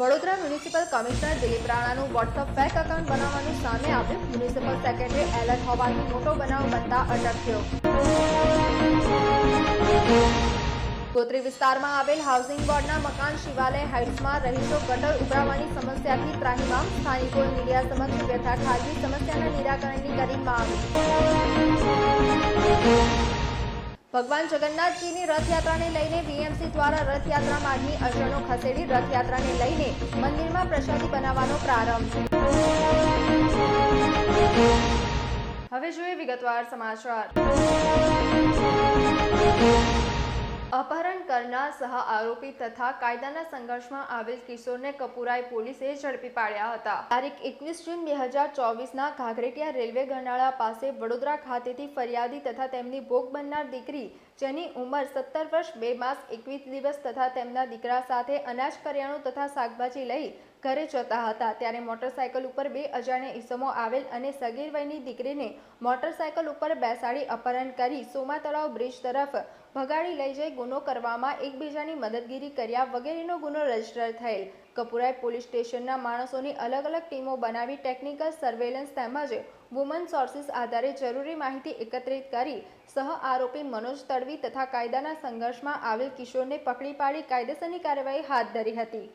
Vadodara municipal commissioner Dilip રાણાનું WhatsApp fake account બનાવવાનું સામે આવ્યું. મ્યુનિસિપલ સેક્રેટરી એલર્ટ હોવાથી મોટો બનાવ બનતા અટક થયો. ગોત્રી વિસ્તારમાં આવેલ હાઉસિંગ બોર્ડના મકાન શિવાલય હાઇટ્સમાં રહીશો ગટર ઉભરાવાની સમસ્યાથી ત્રાહિમામ સ્થાનિકોએ મીડિયા સમક્ષ વ્યથા ઠાલવી સમસ્યાના નિરાકરણની કરી માંગ. ભગવાન જગન્નાથજીની રથયાત્રાને લઈને વીએમસી દ્વારા રથયાત્રા માર્ગની અડચણો ખસેડી રથયાત્રાને લઈને મંદિરમાં પ્રસાદી બનાવવાનો પ્રારંભ હવે જોઈએ વિગતવાર સમાચાર. અપહરણ કરનાર સહ આરોપી તથા કાયદાના સંઘર્ષમાં આવેલ કિશોરને કપુરાઈ પોલીસે ઝડપી પાડ્યા હતા. તારીખ એકવીસ જૂન બે હજાર ચોવીસના ઘાઘરેટિયા રેલવે ગરનાળા પાસે વડોદરા ખાતેથી ફરિયાદી તથા તેમની ભોગ બનનાર દીકરી, જેની ઉંમર સત્તર વર્ષ, બે માસ, એકવીસ દિવસ તથા તેમના દીકરા સાથે અનાજ કરિયાણું તથા શાકભાજી લઈ ઘરે જતા હતા. ત્યારે મોટરસાયકલ ઉપર બે અજાણ્યા ઈસમો આવેલ અને સગીર વયની દીકરીને મોટરસાયકલ ઉપર બેસાડી અપહરણ કરી સોમા તળાવ બ્રિજ તરફ ભગાડી લઈ જઈ ગુનો કરવામાં એકબીજાની મદદગીરી કર્યા વગેરેનો ગુનો રજિસ્ટર થયેલ. કપુરાઈ પોલીસ સ્ટેશનના માણસોની અલગ અલગ ટીમો બનાવી ટેકનિકલ સર્વેલન્સ તેમજ વુમન સોર્સિસ આધારે જરૂરી માહિતી એકત્રિત કરી સહ આરોપી મનોજ તડવી તથા કાયદાના સંઘર્ષમાં આવેલ કિશોરને પકડી પાડી કાયદેસરની કાર્યવાહી હાથ ધરી હતી.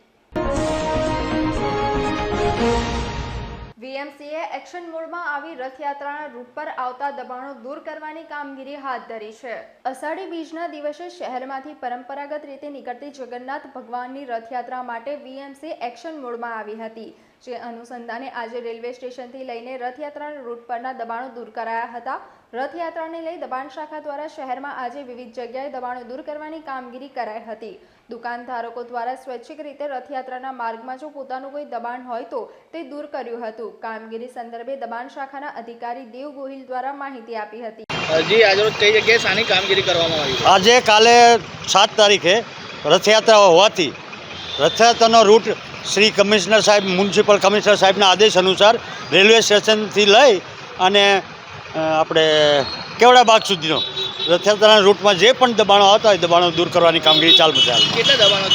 વીએમસીએ એક્શન મોડમાં આવી રથયાત્રાના રૂટ પર આવતા દબાણો દૂર કરવાની કામગીરી હાથ ધરી છે. અષાઢી બીજના દિવસે શહેરમાંથી પરંપરાગત રીતે નીકળતી જગન્નાથ ભગવાનની રથયાત્રા માટે વીએમસી એક્શન મોડમાં આવી હતી, જે અનુસંધાને આજે રેલવે સ્ટેશનથી લઈને રથયાત્રાના રૂટ પરના દબાણો દૂર કરાયા હતા. રથયાત્રાને લઈ દબાણ શાખા દ્વારા શહેરમાં આજે વિવિધ જગ્યાએ દબાણો દૂર કરવાની કામગીરી કરાઈ હતી. દુકાનધારકો દ્વારા સ્વૈચ્છિક રીતે રથયાત્રાના માર્ગમાં જો પોતાનું કોઈ દબાણ હોય તો તે દૂર કર્યું હતું. કામગીરી સંદર્ભે દબાણ શાખાના અધિકારી દેવ ગોહિલ દ્વારા માહિતી આપી હતી. જી આજરોજ કઈ જગ્યાએ કામગીરી કરવામાં આવી આજે કાલે સાત તારીખે રથયાત્રા હોવાથી રથયાત્રાનો રૂટ શ્રી કમિશનર સાહેબ મ્યુનિસિપલ કમિશનર સાહેબના આદેશ અનુસાર રેલવે સ્ટેશનથી લઈ અને આપણે કેવડા બાગ સુધીનો? રથયાત્રાના રૂટમાં જે પણ દબાણો આવતા હોય દબાણો દૂર કરવાની કામગીરી ચાલુ છે કેટલા દબાણો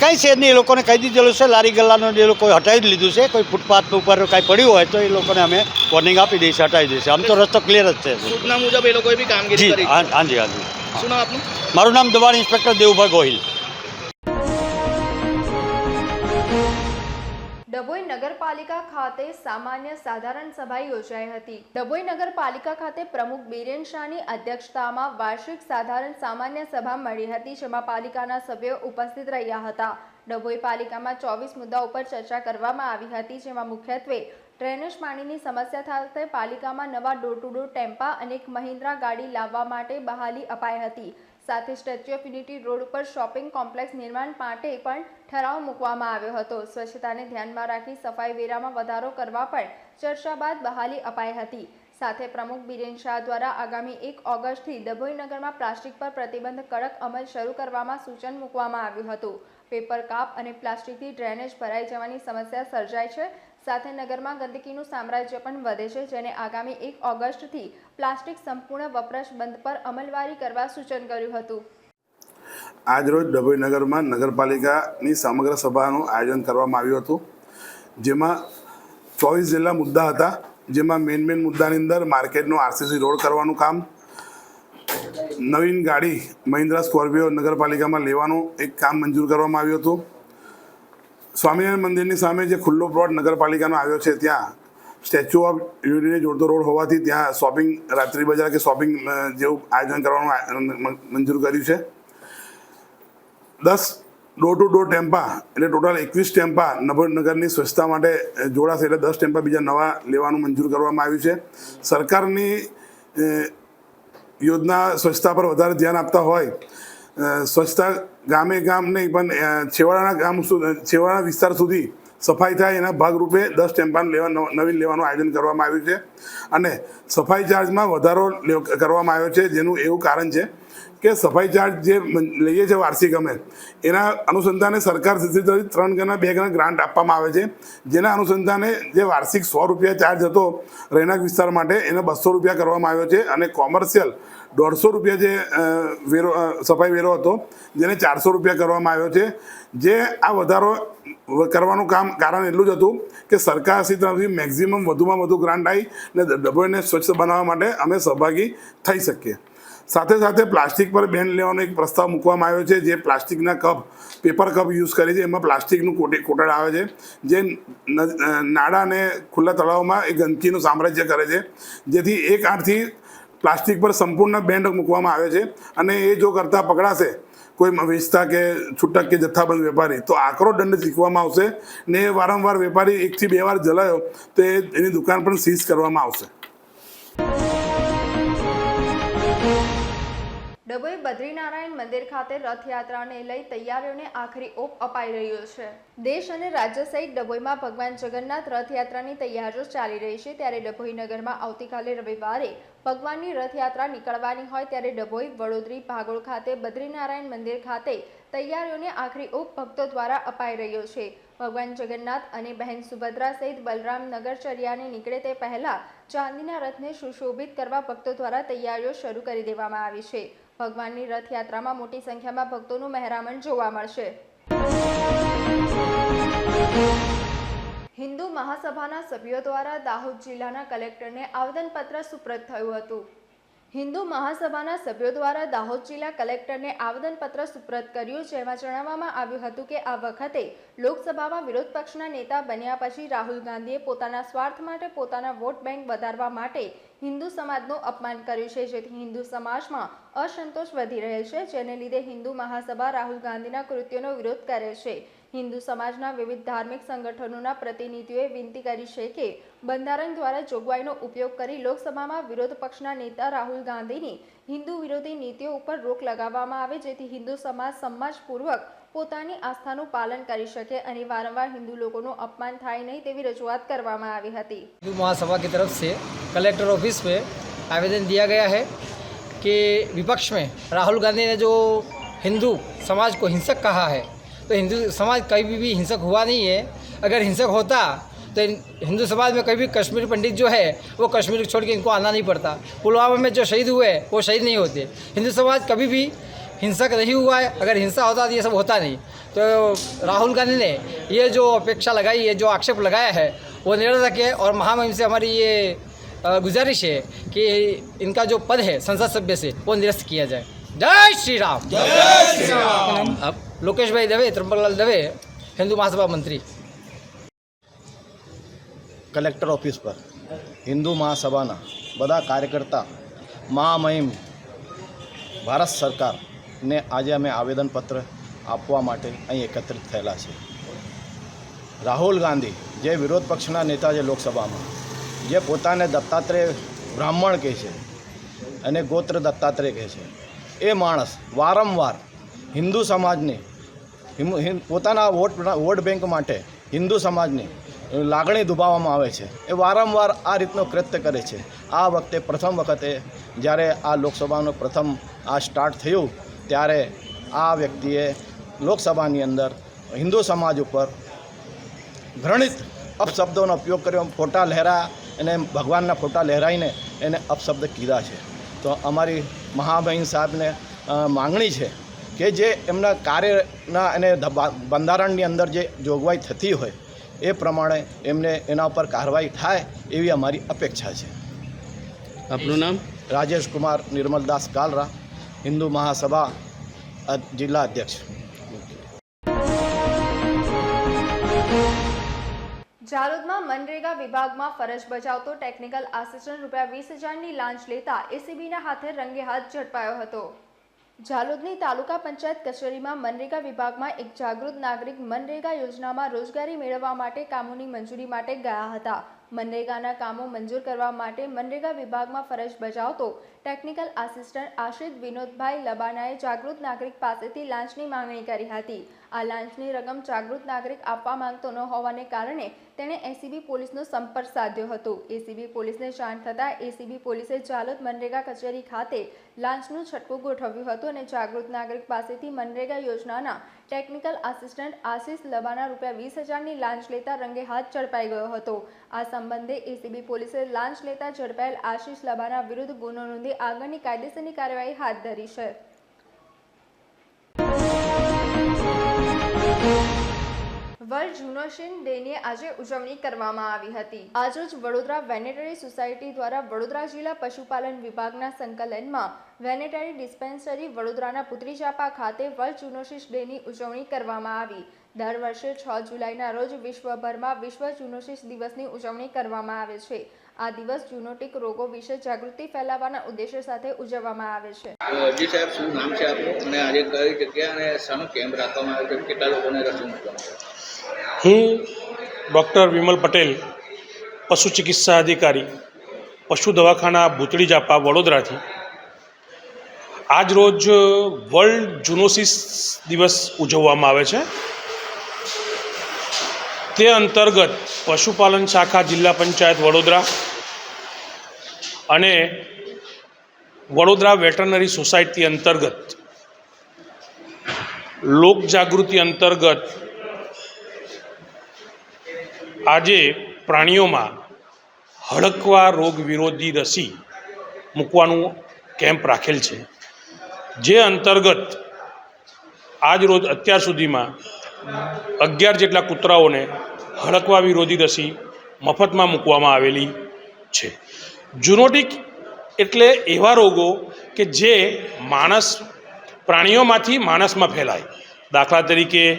કંઈ છે નહીં એ લોકોને કહી દીધેલું છે લારી ગલ્લાનો એ લોકોએ હટાવી જ લીધું છે કોઈ ફૂટપાથ ઉપર કાંઈ પડ્યું હોય તો એ લોકોને અમે વોર્નિંગ આપી દઈશું હટાવી દઈશું આમ તો રસ્તો ક્લિયર જ છે. સૂચના મુજબ એ લોકોએ બી કામગીરી કરી હાજી હાજી શું નામ આપનું? મારું નામ દબાણ ઇન્સ્પેક્ટર દેવુભાઈ ગોહિલ. ડભોઈ નગરપાલિકા ખાતે સામાન્ય સાધારણ સભા યોજાઈ હતી. ડભોઈ નગરપાલિકા ખાતે પ્રમુખ બિરેન શાહની અધ્યક્ષતામાં વાર્ષિક સાધારણ સામાન્ય સભા મળી હતી, જેમાં પાલિકાના સભ્યો ઉપસ્થિત રહ્યા હતા. ડભોઈ પાલિકામાં ચોવીસ મુદ્દા ઉપર ચર્ચા કરવામાં આવી હતી, જેમાં મુખ્યત્વે ડ્રેનેજ પાણીની સમસ્યા સાથે પાલિકામાં નવા ડોર ટુ ડોર ટેમ્પા અને એક મહિન્દ્રા ગાડી લાવવા માટે બહાલી અપાઈ હતી. સાથે સ્ટેચ્યુ ઓફ યુનિટી રોડ ઉપર શોપિંગ કોમ્પ્લેક્સ નિર્માણ માટે પણ ઠરાવ મૂકવામાં આવ્યો હતો. સ્વચ્છતાને ધ્યાનમાં રાખી સફાઈ વેરામાં વધારો કરવા પણ ચર્ચા બાદ બહાલી અપાઈ હતી. સાથે પ્રમુખ બિરેન શાહ દ્વારા આગામી એક ઓગસ્ટથી ડભોઈ નગરમાં પ્લાસ્ટિક પર પ્રતિબંધ કડક અમલ શરૂ કરવામાં સૂચન મૂકવામાં આવ્યું હતું. પેપર કાપ અને પ્લાસ્ટિકથી ડ્રેનેજ ભરાઈ જવાની સમસ્યા સર્જાય છે. સાથે નગરમાં ગંદકીનું સામ્રાજ્ય પણ વધે છે, જેને આગામી એક ઓગસ્ટથી પ્લાસ્ટિક સંપૂર્ણ વપરાશ બંધ પર અમલવારી કરવા સૂચન કર્યું હતું. આજરોજ ડભોઈ નગરમાં નગરપાલિકાની સમગ્ર સભાનું આયોજન કરવામાં આવ્યું હતું, જેમાં ચોવીસ જેટલા મુદ્દા હતા, જેમાં મેઇન મેઇન મુદ્દાની અંદર માર્કેટનું આરસીસી રોડ કરવાનું કામ, નવીન ગાડી મહિન્દ્રા સ્કોર્પિયો નગરપાલિકામાં લેવાનું એક કામ મંજૂર કરવામાં આવ્યું હતું સ્વામિનારાયણ મંદિરની સામે જે ખુલ્લો પ્લોટ નગરપાલિકાનો આવ્યો છે, ત્યાં સ્ટેચ્યુ ઓફ યુનિટીને જોડતો રોડ હોવાથી ત્યાં શોપિંગ, રાત્રિ બજાર કે શોપિંગ જેવું આયોજન કરવાનું મંજૂર કર્યું છે. દસ ડોર ટુ ડોર ટેમ્પા, એટલે ટોટલ એકવીસ ટેમ્પા નગરની સ્વચ્છતા માટે જોડાશે એટલે દસ ટેમ્પા બીજા નવા લેવાનું મંજૂર કરવામાં આવ્યું છે. સરકારની યોજના સ્વચ્છતા પર વધારે ધ્યાન આપતા હોય સ્વચ્છતા ગામે ગામ નહીં, પણ છેવાડાના ગામ છેવાડાના વિસ્તાર સુધી સફાઈ થાય એના ભાગરૂપે દસ ટેમ્પાન લેવા નવીન લેવાનું આયોજન કરવામાં આવ્યું છે. અને સફાઈ ચાર્જમાં વધારો કરવામાં આવ્યો છે, જેનું એવું કારણ છે કે સફાઈ ચાર્જ જે લઈએ છીએ વાર્ષિક અમે, એના અનુસંધાને સરકાર સુધી ત્રણ ગણા, બે ગણા ગ્રાન્ટ આપવામાં આવે છે. જેના અનુસંધાને જે વાર્ષિક સો રૂપિયા ચાર્જ હતો રહેણાંક વિસ્તાર માટે, એને બસો રૂપિયા કરવામાં આવ્યો છે અને કોમર્શિયલ દોઢસો રૂપિયા જે વેરો સફાઈ વેરો હતો, જેને ચારસો રૂપિયા કરવામાં આવ્યો છે. જે આ વધારો કરવાનું કામ કારણ એટલું જ હતું કે સરકાર શ્રી તરફથી મેક્ઝિમમ વધુમાં વધુ ગ્રાન્ટ આવી ને ડભોઈને સ્વચ્છ બનાવવા માટે અમે સહભાગી થઈ શકીએ. સાથે સાથે પ્લાસ્ટિક પર બેન લેવાનો એક પ્રસ્તાવ મૂકવામાં આવ્યો છે, જે પ્લાસ્ટિકના કપ, પેપર કપ યુઝ કરે છે. એમાં પ્લાસ્ટિકનું કોટે, કોટડ આવે છે. જે નાડા અને ખુલ્લા તળાવમાં એ ગંદકીનું સામ્રાજ્ય કરે છે. જેથી એક આઠથી પ્લાસ્ટિક પર સંપૂર્ણ બેન્ડ મૂકવામાં આવે છે અને એ જો કરતાં પકડાશે, કોઈ વેચતા કે છૂટક કે જથ્થાબંધ વેપારી, તો આકરો દંડ શીખવામાં આવશે ને વારંવાર વેપારી એકથી બે વાર જલાયો, તો એની દુકાન પણ સીઝ કરવામાં આવશે. ડભોઈ બદ્રીનારાયણ મંદિર ખાતે રથયાત્રાને લઈ તૈયારીઓને આખરી ઓપ અપાઈ રહ્યો છે. દેશ અને રાજ્ય સહિત ડભોઈમાં ભગવાન જગન્નાથ રથયાત્રાની તૈયારીઓ ચાલી રહી છે. ત્યારે ડભોઈ નગરમાં આવતીકાલે રવિવારે ભગવાનની રથયાત્રા નીકળવાની હોય ત્યારે ડભોઈ વડોદરી ભાગોળ ખાતે બદ્રીનારાયણ મંદિર ખાતે તૈયારીઓને આખરી ઓપ ભક્તો દ્વારા અપાઈ રહ્યો છે. ભગવાન જગન્નાથ અને બહેન સુભદ્રા સહિત બલરામ નગરચર્યાને નીકળે તે પહેલા ચાંદીના રથને સુશોભિત કરવા ભક્તો દ્વારા તૈયારીઓ શરૂ કરી દેવામાં આવી છે. ભગવાનની રથયાત્રામાં મોટી સંખ્યામાં ભક્તોનું મહેરામણ જોવા મળશે. હિન્દુ મહાસભાના સભ્યો દ્વારા દાહોદ જિલ્લાના કલેક્ટરને આવેદનપત્ર સુપ્રત થયું હતું. હિન્દુ મહાસભાના સભ્યો દ્વારા દાહોદ જિલ્લા કલેક્ટરને આવેદનપત્ર સુપ્રત કર્યું, જેમાં જણાવવામાં આવ્યું હતું કે આ વખતે લોકસભામાં વિરોધ પક્ષના નેતા બન્યા પછી રાહુલ ગાંધીએ પોતાના સ્વાર્થ માટે પોતાના વોટ બેંક વધારવા માટે હિન્દુ સમાજનું અપમાન કર્યું છે, જેથી હિન્દુ સમાજમાં અસંતોષ વધી રહ્યો છે, જેને લીધે હિન્દુ મહાસભા રાહુલ ગાંધીના કૃત્યોનો વિરોધ કરે છે. હિન્દુ સમાજના વિવિધ ધાર્મિક સંગઠનોના પ્રતિનિધિઓએ વિનંતી કરી છે કે બંધારણ દ્વારા જોગવાઈનો ઉપયોગ કરી લોકસભામાં વિરોધ પક્ષના નેતા રાહુલ ગાંધીની હિન્દુ વિરોધી નીતિઓ ઉપર રોક લગાવવામાં આવે જેથી હિન્દુ સમાજ સમાજપૂર્વક પોતાની આસ્થાનું પાલન કરી શકે અને વારંવાર હિન્દુ લોકોનું અપમાન થાય નહીં તેવી રજૂઆત કરવામાં આવી હતી हिंदू महासभा की तरफ से कलेक्टर ऑफिस पे आवेदन दिया गया है कि विपक्ष में राहुल गांधी ने जो हिंदू समाज को हिंसक कहा है तो हिंदू समाज कभी भी हिंसक हुआ नहीं है। अगर हिंसक होता तो इन- हिंदू समाज में कभी भी कश्मीर पंडित जो है वो कश्मीर छोड़ के इनको आना नहीं पड़ता। पुलवामा में जो शहीद हुए वो शहीद नहीं होते। हिंदू समाज कभी भी हिंसक नहीं हुआ है। अगर हिंसा होता तो ये सब होता नहीं। तो राहुल गांधी ने ये जो अपेक्षा लगाई है जो आक्षेप लगाया है वो निरर्थक है और महामहिम से हमारी ये गुजारिश है कि इनका जो पद है संसद सभ्य से वो निरस्त किया जाए। जय श्री राम। जय श्री राम। अब લોકેશભાઈ દવે, ત્રંબકલાલ દવે, હિન્દુ મહાસભા મંત્રી. કલેક્ટર ઓફિસ પર, હિન્દુ મહાસભાના બધા કાર્યકર્તા મહામહિમ ભારત સરકારને આજે અમે આવેદનપત્ર આપવા માટે અહીં એકત્રિત થયેલા છે. રાહુલ ગાંધી જે વિરોધ પક્ષના નેતા છે લોકસભામાં, જે પોતાને દત્તાત્રેય બ્રાહ્મણ કહે છે અને ગોત્ર દત્તાત્રેય કહે છે, એ માણસ વારંવાર હિન્દુ સમાજને પોતાના વોટ વોટ બેંક માટે હિન્દુ સમાજની લાગણી દુબાવવામાં આવે છે. એ વારંવાર આ રીતનો કૃત્ય કરે છે. આ વખતે પ્રથમ વખતે જ્યારે આ લોકસભાનું પ્રથમ આ સ્ટાર્ટ થયું, ત્યારે આ વ્યક્તિએ લોકસભાની અંદર હિન્દુ સમાજ ઉપર ઘૃણિત અપશબ્દોનો ઉપયોગ કર્યો. ફોટા લહેરા અને ભગવાનના ફોટા લહેરાઈને એને અપશબ્દ કીધા છે. તો અમારી મહાબહેન સાહેબને માંગણી છે કે જે એમના કાર્યના અને બંધારણની અંદર જે જોગવાઈ થતી હોય એ પ્રમાણે એમને એના ઉપર કાર્યવાહી થાય એવી અમારી અપેક્ષા છે. આપનું નામ? રાજેશ કુમાર નિર્મલદાસ કાલરા હિન્દુ મહાસભા જિલ્લા અધ્યક્ષ. જાલોદમાં મનરેગા વિભાગમાં ફરજ બજાવતો ટેકનિકલ આસિસ્ટન્ટ રૂપિયા વીસ હજારની લાંચ લેતા એસીબીના હાથે રંગે હાથ ઝડપાયો હતો. જાલોદની તાલુકા પંચાયત કચેરીમાં મનરેગા વિભાગમાં એક જાગૃત નાગરિક મનરેગા યોજનામાં રોજગારી મેળવવા માટે કામોની મંજૂરી માટે ગયા હતા. મનરેગાના કામો મંજૂર કરવા માટે મનરેગા વિભાગમાં ફરજ બજાવતો ટેકનિકલ આસિસ્ટન્ટ આશિત વિનોદભાઈ લબાનાએ જાગૃત નાગરિક પાસેથી લાંચની માંગણી કરી હતી. આ લાંચની રકમ જાગૃત નાગરિક આપવા માંગતો ન હોવાને કારણે તેણે એસીબી પોલીસનો સંપર્ક સાધ્યો હતો. એસીબી પોલીસને જાણ થતાં એસીબી પોલીસે જાલોદ મનરેગા કચેરી ખાતે લાંચનું છટકું ગોઠવ્યું હતું અને જાગૃત નાગરિક પાસેથી મનરેગા યોજનાના ટેકનિકલ આસિસ્ટન્ટ આશિષ લબાના રૂપિયા વીસ હજારની લાંચ લેતા રંગે હાથ ઝડપાઈ ગયો હતો. આ સંબંધે એસીબી પોલીસે લાંચ લેતા ઝડપાયેલ આશિષ લબાના વિરુદ્ધ ગુનો નોંધી આગળની કાયદેસરની કાર્યવાહી હાથ ધરી છે. વર્લ્ડ જુનોશિન ડેની આજે ઉજવણી કરવામાં આવી હતી. આજરોજ વડોદરા વેનેટરી સોસાયટી દ્વારા વડોદરા જિલ્લા પશુપાલન વિભાગના સંકલનમાં વેનેટરી ડિસ્પેન્સરી વડોદરાના પુત્રી ચાપા ખાતે વર્લ્ડ જુનોશિસ ડેની ઉજવણી કરવામાં આવી. દર વર્ષે છ જુલાઈના રોજ વિશ્વભરમાં વિશ્વ જુનોશિસ દિવસની ઉજવણી કરવામાં આવે છે. આ દિવસ જુનોટિક રોગો વિશે જાગૃતિ ફેલાવવાના ઉદ્દેશ્ય સાથે ઉજવવામાં આવે છે. અરજી સાહેબ, શું નામ છે આપનું? અને આજે કઈ જગ્યા અને શાનો કેમ્પ રાખવામાં આવ્યો છે? કેટલા લોકોને રસી મૂકવામાં હું ડૉક્ટર વિમલ પટેલ, પશુ ચિકિત્સા અધિકારી, પશુ દવાખાના ભૂતળી જાપા વડોદરાથી. આજ રોજ વર્લ્ડ જુનોસિસ દિવસ ઉજવવામાં આવે છે. તે અંતર્ગત પશુપાલન શાખા જિલ્લા પંચાયત વડોદરા અને વડોદરા વેટરનરી સોસાયટી અંતર્ગત, લોકજાગૃતિ અંતર્ગત આજે પ્રાણીઓમાં હડકવા રોગ વિરોધી રસી મૂકવાનું કેમ્પ રાખેલ છે. જે અંતર્ગત આજ રોજ અત્યાર સુધીમાં અગિયાર જેટલા કૂતરાઓને હડકવા વિરોધી રસી મફતમાં મૂકવામાં આવેલી છે. જુનોટિક એટલે એવા રોગો કે જે માણસ, પ્રાણીઓમાંથી માણસમાં ફેલાય. દાખલા તરીકે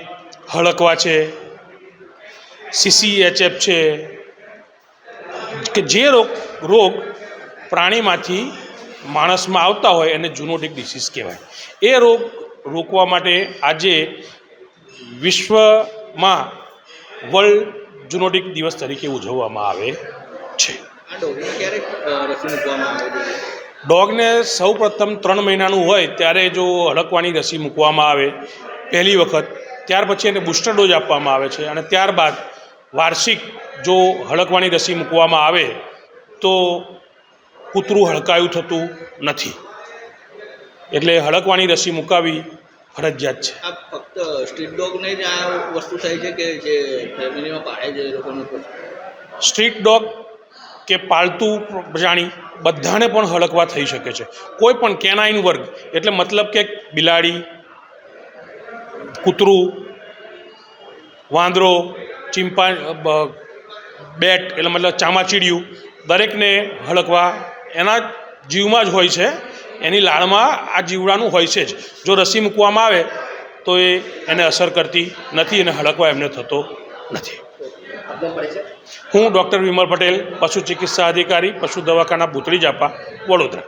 હડકવા છે સીસીએચએફ છે કે જે રોગ રોગ પ્રાણીમાંથી માણસમાં આવતા હોય એને જુનોટિક ડિસીઝ કહેવાય. એ રોગ રોકવા માટે આજે વિશ્વમાં વર્લ્ડ જુનોટિક દિવસ તરીકે ઉજવવામાં આવે છે. ડોગને સૌ પ્રથમ ત્રણ મહિનાનું હોય ત્યારે જો હડકવાની રસી મૂકવામાં આવે પહેલી વખત ત્યાર પછી એને બુસ્ટર ડોઝ આપવામાં આવે છે અને ત્યારબાદ વાર્ષિક જો હડકવાની રસી મૂકવામાં આવે તો કૂતરું હડકાયું થતું નથી. એટલે હડકવાની રસી મુકાવી ફરજિયાત છે. આ ફક્ત સ્ટ્રીટ ડોગને જ આ વસ્તુ થાય છે કે જે ફેમિલીમાં પાળે છે એ લોકોને સ્ટ્રીટ ડોગ કે પાળતું પ્રાણી બધાને પણ હડકવા થઈ શકે છે. કોઈ પણ કેનાઇન વર્ગ એટલે મતલબ કે બિલાડી કૂતરું વાંદરો ચિંપા બેટ એટલે મતલબ ચામાચીડિયું દરેકને હડકવા એના જીવમાં જ હોય છે. એની લાળમાં આ જીવડાનું હોય છે જ. જો રસી મૂકવામાં આવે તો એ એને અસર કરતી નથી અને હડકવા એમને થતો નથી. હું ડૉક્ટર વિમલ પટેલ, પશુ ચિકિત્સા અધિકારી, પશુ દવાખાના ભૂતળી જાપા, વડોદરા.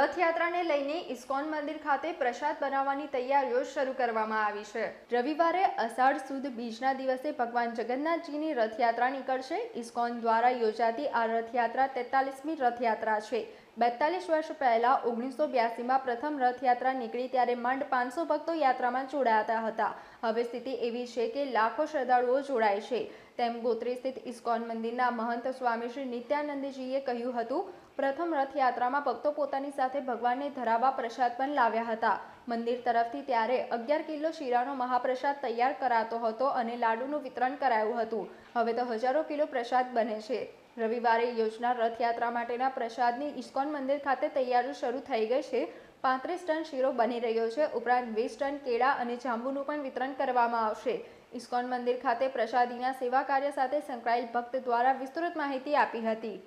રથયાત્રાને લઈને ઇસ્કોન મંદિર ખાતે પ્રસાદ બનાવવાની તૈયારીઓ શરૂ કરવામાં આવી છે. રવિવારે અષાઢ સુદ બીજના દિવસે ભગવાન જગન્નાથજીની રથયાત્રા નીકળશે. ઇસ્કોન દ્વારા યોજાતી આ રથયાત્રા તેતાલીસમી રથયાત્રા છે. બેતાલીસ વર્ષ પહેલા ઓગણીસો બ્યાસીમાં પ્રથમ રથયાત્રા નીકળી ત્યારે માંડ પાંચસો ભક્તો યાત્રામાં જોડાયા હતા. હવે સ્થિતિ એવી છે કે લાખો શ્રદ્ધાળુઓ જોડાય છે. તેમ ગોત્રી સ્થિત ઇસ્કોન મંદિરના મહંત સ્વામી શ્રી નિત્યાનંદજીએ કહ્યું હતું પ્રથમ રથયાત્રામાં ભક્તો પોતાની સાથે ભગવાનને ધરાવવા પ્રસાદ પણ લાવ્યા હતા. મંદિર તરફથી ત્યારે અગિયાર કિલો શીરાનો મહાપ્રસાદ તૈયાર કરાતો હતો અને લાડુનું વિતરણ કરાયું હતું. હવે તો હજારો કિલો પ્રસાદ બને છે. રવિવારે યોજનાર રથયાત્રા માટેના પ્રસાદની ઇસ્કોન મંદિર ખાતે તૈયારીઓ શરૂ થઈ ગઈ છે. પાંત્રીસ ટન શીરો બની રહ્યો છે. ઉપરાંત વીસ ટન કેળા અને જાંબુનું પણ વિતરણ કરવામાં આવશે. ઇસ્કોન મંદિર ખાતે પ્રસાદીના સેવા કાર્ય સાથે સંકળાયેલ ભક્ત દ્વારા વિસ્તૃત માહિતી આપી હતી.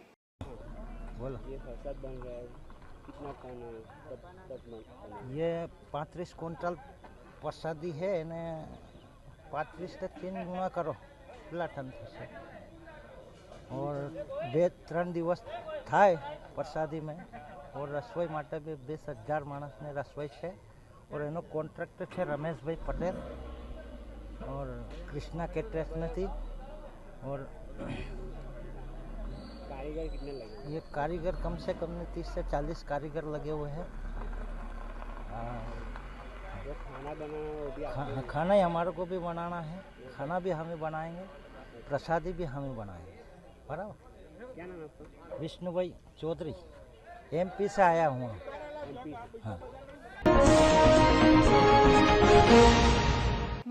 ये पैंतीस क्विंटल प्रसादी है ने પાંત્રીસથી तीन गुणा करो કેટલા ટન થશે ઓર બે ત્રણ દિવસ થાય પ્રસાદીમાં ઓર રસોઈ માટે બી વીસ હજાર માણસને રસોઈ છે ઓર એનો કોન્ટ્રાક્ટર છે રમેશભાઈ પટેલ और कृष्णा कैटरेक्स में थी और कारीगर कितने लगे ये कारीगर कम से कम में तीस से चालीस कारीगर लगे हुए हैं। जो खाना बनाना वो भी खा, खाना ही हमारे को भी बनाना है। खाना भी हमें बनाएँगे प्रसादी भी हमें बनाएँगे। बराबर? क्या नाम है आपका? विष्णु भाई चौधरी एमपी से आया हूँ। हाँ।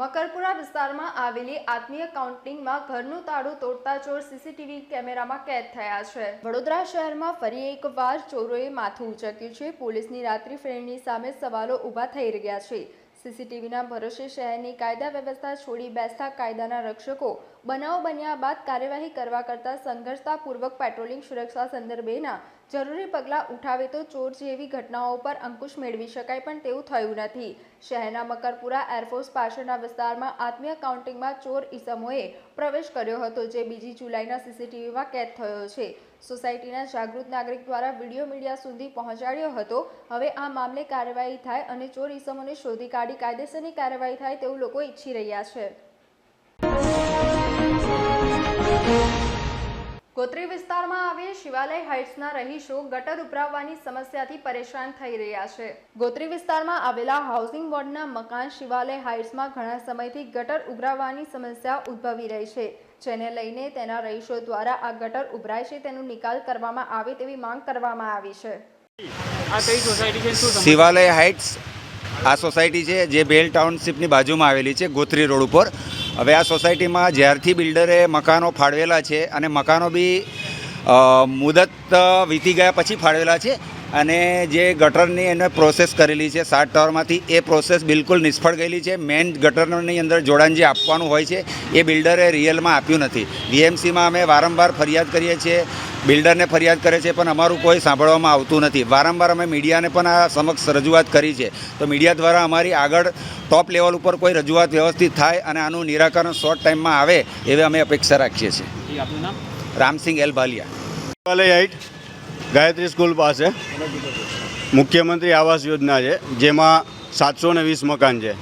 મકરપુરા વિસ્તારમાં આવેલી આત્મીય કાઉન્ટિંગમાં ઘરનું તાળું તોડતા ચોર સીસીટીવી કેમેરામાં કેદ થયા છે. વડોદરા શહેરમાં ફરી એકવાર ચોરોએ માથું ઉચક્યું છે. પોલીસની રાત્રિ ફેરીની સામે સવાલો ઊભા થઈ રહ્યા છે. સીસીટીવીના ભરોસે શહેરની કાયદા વ્યવસ્થા છોડી બેસતા કાયદાના રક્ષકો બનાવ બન્યા બાદ કાર્યવાહી કરવા કરતાં સંઘર્ષતાપૂર્વક પેટ્રોલિંગ સુરક્ષા સંદર્ભેના જરૂરી પગલાં ઉઠાવે તો ચોર જેવી ઘટનાઓ પર અંકુશ મેળવી શકાય પણ તેવું થયું નથી. શહેરના મકરપુરા એરફોર્સ પાછળના વિસ્તારમાં આત્મીય કાઉન્ટિંગમાં ચોર ઈસમોએ પ્રવેશ કર્યો હતો, જે બીજી જુલાઈના સીસીટીવીમાં કેદ થયો છે. સોસાયટીના જાગૃત નાગરિક દ્વારા વીડિયો મીડિયા સુધી પહોંચાડ્યો હતો. હવે આ મામલે કાર્યવાહી થાય અને ચોર ઈસમોને શોધી કાઢી કાયદેસરની કાર્યવાહી થાય તેવું લોકો ઈચ્છી રહ્યા છે. ગોત્રી વિસ્તારમાં આવેલ શિવાલય હાઇટ્સના રહીશો ગટર ઉભરાવવાની સમસ્યાથી પરેશાન થઈ રહ્યા છે. ગોત્રી વિસ્તારમાં આવેલા હાઉસિંગ બોર્ડના મકાન શિવાલય હાઇટ્સમાં ઘણા સમયથી ગટર ઉભરાવવાની સમસ્યા ઉદ્ભવી રહી છે. જેને લઈને તેના રહીશો દ્વારા આ ગટર ઉભરાય છે તેનો નિકાલ કરવામાં આવે તેવી માંગ કરવામાં આવી છે. શિવાલય હાઇટ્સ આ સોસાયટી છે જે બેલ ટાઉનશીપની બાજુમાં આવેલી છે ગોત્રી રોડ ઉપર. હવે આ સોસાયટીમાં જ્યારથી બિલ્ડરે મકાનો ફાળવેલા છે અને મકાનો બી મુદત વીતી ગયા પછી ફાળવેલા છે અને જે ગટરની એને પ્રોસેસ કરેલી છે સાત ટાવરમાંથી એ પ્રોસેસ બિલકુલ નિષ્ફળ ગયેલી છે. મેઇન ગટરની અંદર જોડાણ જે આપવાનું હોય છે એ બિલ્ડરે રિયલમાં આપ્યું નથી. વીએમસીમાં અમે વારંવાર ફરિયાદ કરીએ છીએ બિલ્ડરને ફરિયાદ કરે છે પણ અમારું કોઈ સાંભળવામાં આવતું નથી. વારંવાર અમે મીડિયાને પણ આ સમક્ષ રજૂઆત કરી છે. તો મીડિયા દ્વારા અમારી આગળ ટોપ લેવલ ઉપર કોઈ રજૂઆત વ્યવસ્થિત થાય અને આનું નિરાકરણ શોર્ટ ટાઈમમાં આવે એવી અમે અપેક્ષા રાખીએ છીએ. રામસિંગ એલ ભાલિયા ગાયત્રી સ્કૂલ પાસે. મુખ્યમંત્રી આવાસ યોજના છે, જેમાં સાતસો ને વીસ મકાન છે.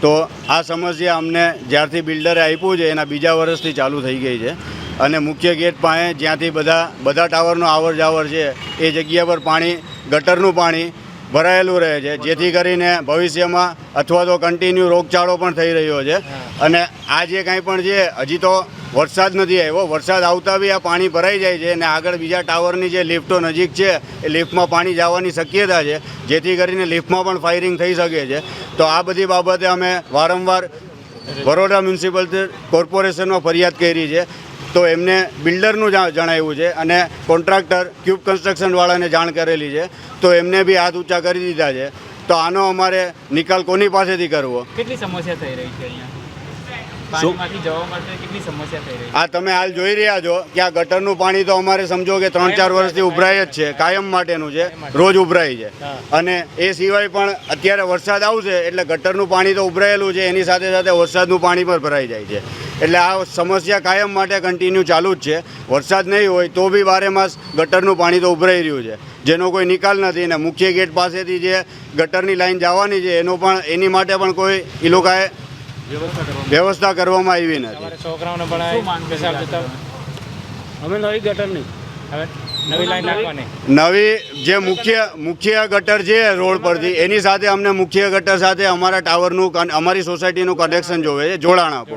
તો આ સમસ્યા અમને જ્યારથી બિલ્ડરે આપ્યું છે, એના બીજા વર્ષથી ચાલુ થઈ ગઈ છે. અને મુખ્ય ગેટ પાસે જ્યાંથી બધા બધા ટાવરનો આવર જાવર છે, એ જગ્યા પર પાણી, ગટરનું પાણી ભરાયેલું રહે છે. જેથી કરીને ભવિષ્યમાં અથવા તો કન્ટિન્યુ રોગચાળો પણ થઈ રહ્યો છે. અને આ જે કાંઈ પણ છે, હજી તો વરસાદ નથી આવ્યો. વરસાદ આવતા બી આ પાણી ભરાઈ જાય છે અને આગળ બીજા ટાવરની જે લિફ્ટો નજીક છે, એ લિફ્ટમાં પાણી જવાની શક્યતા છે. જેથી કરીને લિફ્ટમાં પણ ફાયરિંગ થઈ શકે છે. તો આ બધી બાબતે અમે વારંવાર બરોડા મ્યુનિસિપલ કોર્પોરેશનમાં ફરિયાદ કરી છે. તો એમને બિલ્ડરનું જણાવ્યું છે અને કોન્ટ્રાક્ટર, ક્યુબ કન્સ્ટ્રક્શનવાળાને જાણ કરેલી છે. તો એમને બી હાથ ઊંચા કરી દીધા છે. તો આનો અમારે નિકાલ કોની પાસેથી કરવો? કેટલી સમસ્યા થઈ રહી છે અહીંયા? આ તમે હાલ જોઈ રહ્યા છો કે આ ગટરનું પાણી તો અમારે સમજો કે ત્રણ ચાર વર્ષથી ઉભરાય જ છે કાયમ માટેનું છે રોજ ઉભરાય છે. અને એ સિવાય પણ અત્યારે વરસાદ આવશે એટલે ગટરનું પાણી તો ઉભરાયેલું છે એની સાથે સાથે વરસાદનું પાણી પણ ભરાઈ જાય છે. એટલે આ સમસ્યા કાયમ માટે કન્ટિન્યુ ચાલુ જ છે. વરસાદ નહીં હોય તો બી બારે માસ ગટરનું પાણી તો ઉભરાઈ રહ્યું છે. જેનો કોઈ નિકાલ નથી ને મુખ્ય ગેટ પાસેથી જે ગટરની લાઈન જવાની છે એનો પણ એની માટે પણ કોઈ એ લોકોએ વ્યવસ્થા કરવામાં આવી નથી. છોકરાઓને ભણાય અમે નવી ગટર નહીં. હવે નવી લાઈન નાખવાની. નવી જે મુખ્ય મુખ્ય ગટર છે રોડ પરથી એની સાથે અમને મુખ્ય ગટર સાથે અમારા ટાવરનું અમારી સોસાયટીનું કનેક્શન જોવે છે જોડાણ આપો.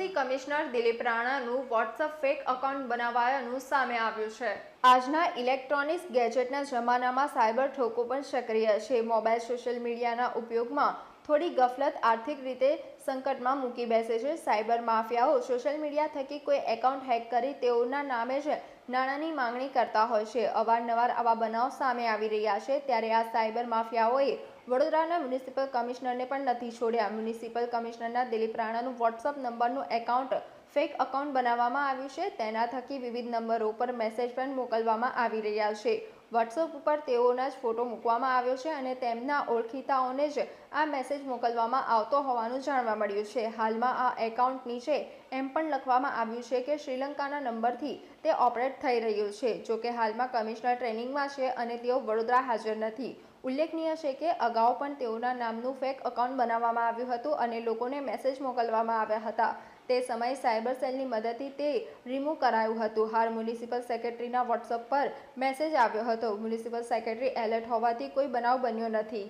જોડાણ કમિશનર દિલીપ રાણાનું વોટ્સઅપ ફેક અકાઉન્ટ બનાવાયાનું સામે આવ્યું છે. આજના ઇલેક્ટ્રોનિક્સ ગેજેટના જમાનામાં સાયબર ઠોકો પણ સક્રિય છે. મોબાઈલ, સોશિયલ મીડિયાના ઉપયોગમાં થોડી ગફલત આર્થિક રીતે સંકટમાં મૂકી બેસે છે. સાયબર માફિયાઓ સોશિયલ મીડિયા થકી કોઈ એકાઉન્ટ હેક કરી તેઓના નામે જ નાણાંની માંગણી કરતા હોય છે. અવારનવાર આવા બનાવ સામે આવી રહ્યા છે. ત્યારે આ સાયબર માફિયાઓએ વડોદરાના મ્યુનિસિપલ કમિશનરને પણ નથી છોડ્યા. મ્યુનિસિપલ કમિશનરના દિલીપ રાણાનું વોટ્સઅપ નંબરનું એકાઉન્ટ ફેક અકાઉન્ટ બનાવવામાં આવ્યું છે. તેના થકી વિવિધ નંબરો પર મેસેજ પણ મોકલવામાં આવી રહ્યા છે. વોટ્સઅપ ઉપર તેઓના જ ફોટો મૂકવામાં આવ્યો છે અને તેમના ઓળખીતાઓને જ આ મેસેજ મોકલવામાં આવતો હોવાનું જાણવા મળ્યું છે. હાલમાં આ એકાઉન્ટ નીચે એમ પણ લખવામાં આવ્યું છે કે શ્રીલંકાના નંબરથી તે ઓપરેટ થઈ રહ્યું છે. જોકે હાલમાં કમિશનર ટ્રેનિંગમાં છે અને તેઓ વડોદરા હાજર નથી. ઉલ્લેખનીય છે કે અગાઉ પણ તેઓના નામનું ફેક એકાઉન્ટ બનાવવામાં આવ્યું હતું અને લોકોને મેસેજ મોકલવામાં આવ્યા હતા. તે સમયે સાયબર સેલની મદદથી તે રિમૂવ કરાયું હતું. હાલ મ્યુનિસિપલ સેક્રેટરીના વોટ્સઅપ પર મેસેજ આવ્યો હતો. મ્યુનિસિપલ સેક્રેટરી એલર્ટ હોવાથી કોઈ બનાવ બન્યો નથી.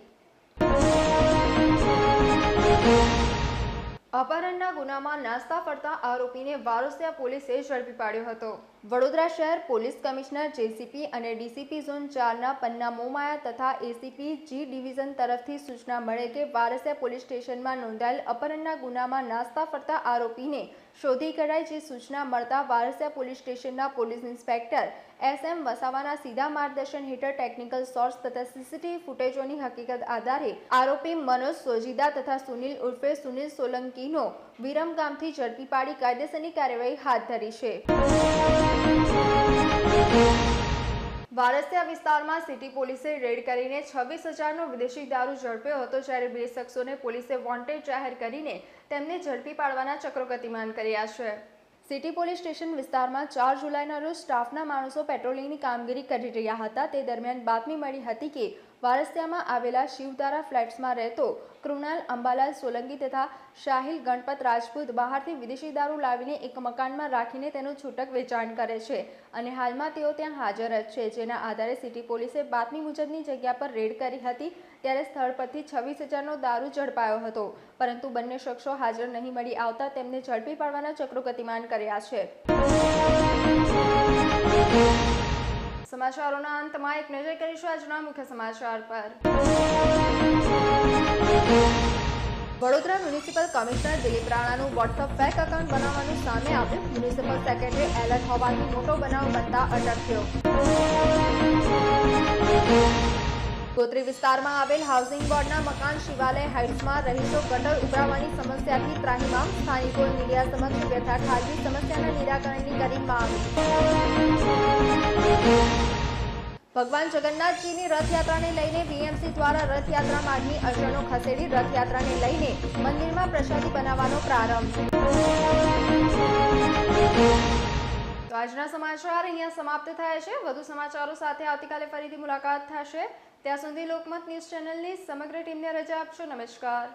અપહરણના ગુનામાં નાસ્તા ફરતા આરોપીને વારોસિયા પોલીસે ઝડપી પાડ્યો હતો. વડોદરા શહેર પોલીસ કમિશનર જેસીપી અને ડીસીપી ઝોન ચારના પન્ના મોમાયા તથા એસીપી જી ડિવિઝન તરફથી સૂચના મળે કે વારસિયા પોલીસ સ્ટેશનમાં નોંધાયેલ અપહરણના ગુનામાં નાસ્તા ફરતા આરોપીને શોધી કઢાય જે સૂચના મળતા વારસિયા પોલીસ સ્ટેશનના પોલીસ ઇન્સ્પેક્ટર એસ એમ વસાવાના સીધા માર્ગદર્શન હેઠળ ટેકનિકલ સોર્સ તથા સીસીટીવી ફૂટેજોની હકીકત આધારે આરોપી મનોજ સોજીદા તથા સુનિલ ઉર્ફે સુનિલ સોલંકીનો વિરમગામથી ઝડપી પાડી કાયદેસરની કાર્યવાહી હાથ ધરી છે. વારસિયા વિસ્તારમાં સિટી પોલીસે રેડ કરીને છવ્વીસ હજારનો વિદેશી દારૂ ઝડપ્યો હતો જ્યારે બે શખ્સોને પોલીસે વોન્ટેડ જાહેર કરીને તેમને ઝડપી પાડવાના ચક્રો ગતિમાન કર્યા છે. સિટી પોલીસ સ્ટેશન વિસ્તારમાં ચાર જુલાઈના રોજ સ્ટાફના માણસો પેટ્રોલિંગની કામગીરી કરી રહ્યા હતા. તે દરમિયાન બાતમી મળી હતી કે વારસિયામાં આવેલા શિવતારા ફ્લેટ્સમાં રહેતો કૃણાલ અંબાલાલ સોલંકી તથા શાહિલ ગણપત રાજપૂત બહારથી વિદેશી દારૂ લાવીને એક મકાનમાં રાખીને તેનું છૂટક વેચાણ કરે છે અને હાલમાં તેઓ ત્યાં હાજર જ છે. જેના આધારે સિટી પોલીસે બાતમી મુજબની જગ્યા પર રેડ કરી હતી ત્યારે સ્થળ પરથી છવ્વીસ હજારનો દારૂ ઝડપાયો હતો. પરંતુ બંને શખ્સો હાજર નહીં મળી આવતા તેમને ઝડપી પાડવાના ચક્રો ગતિમાન કર્યા છે. સમાચારોના અંતમાં એક નજર કરીશું આજના મુખ્ય સમાચાર પર. વડોદરા મ્યુનિસિપલ કમિશનર દિલીપ રાણાનું વોટ્સઅપ ફેક એકાઉન્ટ બનાવવાનું સામે આવ્યું. મ્યુનિસિપલ સેક્રેટરી એલર્ટ હોવાથી મોટો બનાવ બનતા અટક થયો ગોત્રી વિસ્તારમાં આવેલ હાઉસિંગ બોર્ડના મકાન શિવાલય હાઇટ્સમાં રહીશો ગટર ઉભરાવાની સમસ્યાથી ત્રાહિમામ. સ્થાનિકો મીડિયા સમક્ષ વ્યથા ઠાલવી સમસ્યાના નિરાકરણની કરી માંગ. ભગવાન જગન્નાથજીની રથયાત્રાને લઈને બીએમસી દ્વારા રથયાત્રા માર્ગની અડચણો ખસેડી રથયાત્રાને લઈને મંદિરમાં પ્રસાદી બનાવવાનો પ્રારંભ. તો આજના સમાચાર અહીંયા સમાપ્ત થાય છે. વધુ સમાચારો સાથે આવતીકાલે ફરીથી મુલાકાત થશે. ત્યાં સુધી લોકમત ન્યૂઝ ચેનલની સમગ્ર ટીમને રજા આપશો. નમસ્કાર.